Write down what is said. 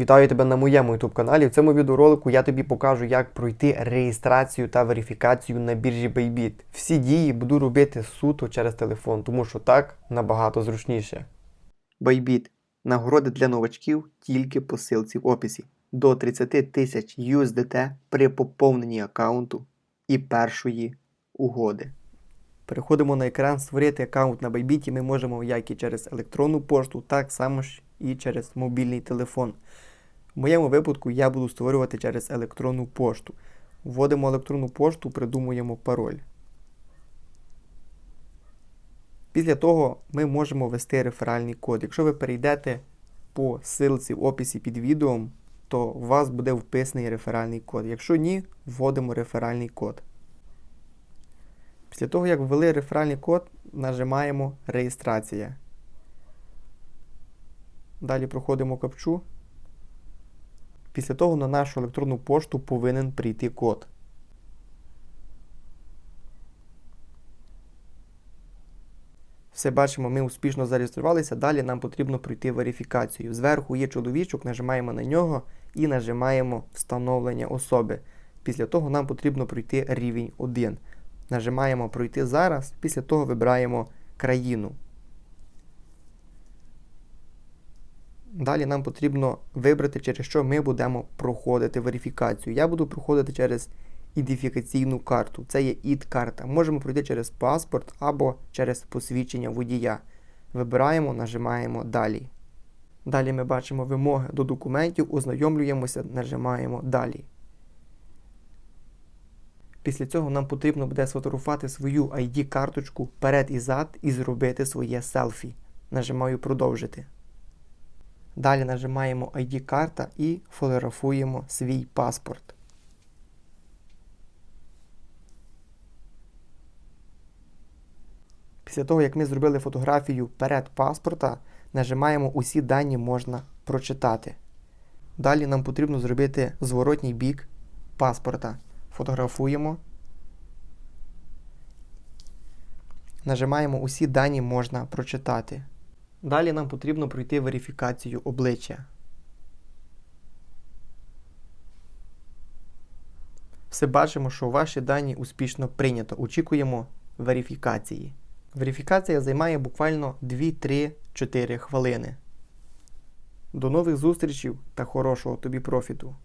Вітаю тебе на моєму YouTube каналі. В цьому відеоролику я тобі покажу, як пройти реєстрацію та верифікацію на біржі Bybit. Всі дії буду робити суто через телефон, тому що так набагато зручніше. Bybit. Нагороди для новачків тільки по ссылці в описі. До 30 тисяч USDT при поповненні аккаунту і першої угоди. Переходимо на екран створити аккаунт на Bybit. Ми можемо як і через електронну пошту, так само ж і через мобільний телефон. В моєму випадку я буду створювати через електронну пошту. Вводимо електронну пошту, придумуємо пароль. Після того ми можемо ввести реферальний код. Якщо ви перейдете по ссылці в описі під відео, то у вас буде вписаний реферальний код. Якщо ні, вводимо реферальний код. Після того, як ввели реферальний код, нажимаємо Реєстрація. Далі проходимо капчу. Після того на нашу електронну пошту повинен прийти код. Все бачимо, ми успішно зареєструвалися. Далі нам потрібно пройти верифікацію. Зверху є чоловічок, нажимаємо на нього і нажимаємо Встановлення особи. Після того нам потрібно пройти рівень 1. Нажимаємо Пройти зараз, після того вибираємо країну. Далі нам потрібно вибрати, через що ми будемо проходити верифікацію. Я буду проходити через ідентифікаційну карту. Це є ІД-карта. Можемо пройти через паспорт або через посвідчення водія. Вибираємо, нажимаємо Далі. Далі ми бачимо вимоги до документів, ознайомлюємося, нажимаємо Далі. Після цього нам потрібно буде сфотографувати свою ID-карточку перед і зад і зробити своє селфі. Нажимаю Продовжити. Далі нажимаємо ID-карта і фотографуємо свій паспорт. Після того, як ми зробили фотографію перед паспорта, нажимаємо Усі дані можна прочитати. Далі нам потрібно зробити зворотній бік паспорта. Фотографуємо. Нажимаємо Усі дані можна прочитати. Далі нам потрібно пройти верифікацію обличчя. Все бачимо, що ваші дані успішно прийнято. Очікуємо верифікації. Верифікація займає буквально 2-3-4 хвилини. До нових зустрічей та хорошого тобі профіту!